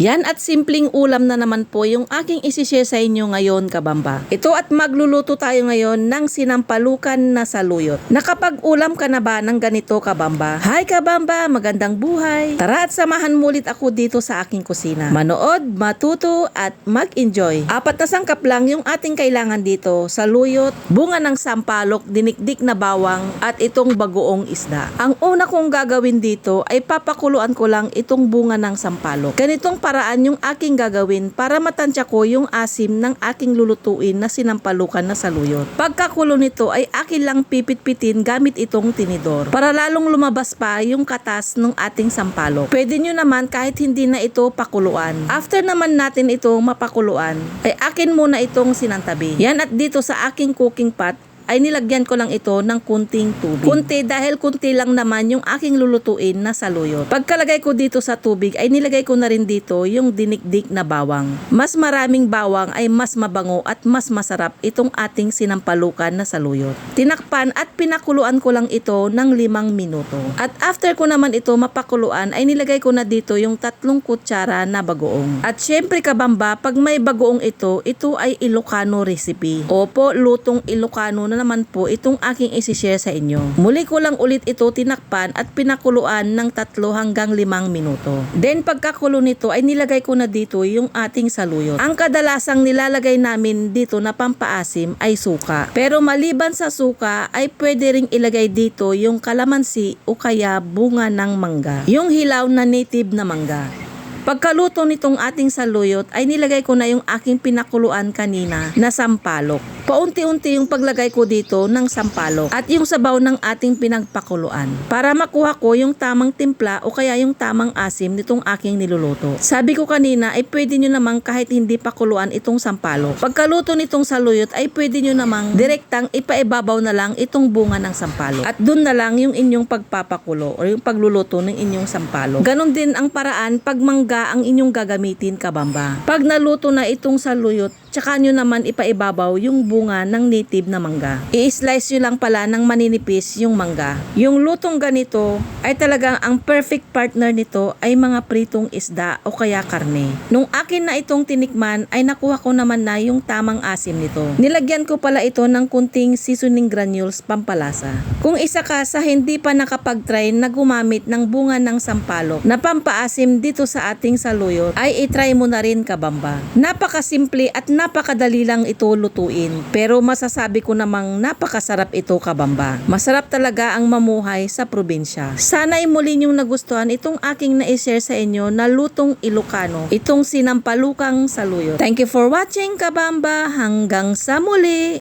Yan at simpleng ulam na naman po yung aking isishare sa inyo ngayon kabamba. Ito at magluluto tayo ngayon ng sinampalukan na saluyot. Nakapag-ulam ka na ba ng ganito kabamba? Hi kabamba, magandang buhay. Tara at samahan mo ulit ako dito sa aking kusina. Manood, matuto at mag-enjoy. Apat na sangkap lang yung ating kailangan dito. Saluyot, bunga ng sampalok, dinikdik na bawang at itong bagoong isda. Ang una kong gagawin dito ay papakuluan ko lang itong bunga ng sampalok. Ganitong paraan yung aking gagawin para matansya ko yung asim ng aking lulutuin na sinampalukan na saluyot. Pagkakulo nito ay akin lang pipit-pitin gamit itong tinidor para lalong lumabas pa yung katas ng ating sampalok. Pwede nyo naman kahit hindi na ito pakuluan. After naman natin ito mapakuluan, ay akin muna itong sinantabi. Yan at dito sa aking cooking pot, ay nilagyan ko lang ito ng kunting tubig. Kunti dahil kunti lang naman yung aking lulutuin na saluyot. Pagkalagay ko dito sa tubig ay nilagay ko na rin dito yung dinikdik na bawang. Mas maraming bawang ay mas mabango at mas masarap itong ating sinampalukan na saluyot. Tinakpan at pinakuluan ko lang ito ng limang minuto. At after ko naman ito mapakuluan ay nilagay ko na dito yung tatlong kutsara na bagoong. At syempre kabamba, pag may bagoong ito, ito ay Ilocano recipe. Opo, lutong Ilocano na naman po itong aking isishare sa inyo. Muli ko lang ulit ito tinakpan at pinakuluan ng tatlo hanggang limang minuto. Then pagkakulo nito ay nilagay ko na dito yung ating saluyot. Ang kadalasang nilalagay namin dito na pampaasim ay suka. Pero maliban sa suka ay pwede ring ilagay dito yung kalamansi o kaya bunga ng mangga. Yung hilaw na native na mangga. Pagkaluto nitong ating saluyot ay nilagay ko na yung aking pinakuluan kanina na sampalok. Paunti-unti yung paglagay ko dito ng sampalok at yung sabaw ng ating pinagpakuluan para makuha ko yung tamang timpla o kaya yung tamang asim nitong aking niluluto. Sabi ko kanina ay pwede nyo namang kahit hindi pakuluan itong sampalok. Pagkaluto nitong saluyot ay pwede nyo namang direktang ipaibabaw na lang itong bunga ng sampalok. At dun na lang yung inyong pagpapakulo o yung pagluluto ng inyong sampalok. Ganon din ang paraan pag mangga ang inyong gagamitin kabamba. Pag naluto na itong saluyot, tsaka nyo naman ipaibabaw yung bunga ng native na mangga. I-slice nyo lang pala ng maninipis yung mangga. Yung lutong ganito ay talagang ang perfect partner nito ay mga pritong isda o kaya karne. Nung akin na itong tinikman ay nakuha ko naman na yung tamang asim nito. Nilagyan ko pala ito ng kunting seasoning granules pampalasa. Kung isa ka sa hindi pa nakapag-try na gumamit ng bunga ng sampalok na pampaasim dito sa ating saluyot ay itry mo na rin kabamba. Napakasimple at napakadali lang ito lutuin pero masasabi ko namang napakasarap ito kabamba. Masarap talaga ang mamuhay sa probinsya. Sana ay muli niyong nagustuhan itong aking na-share sa inyo na lutong Ilocano, itong sinampalukang saluyot. Thank you for watching kabamba. Hanggang sa muli!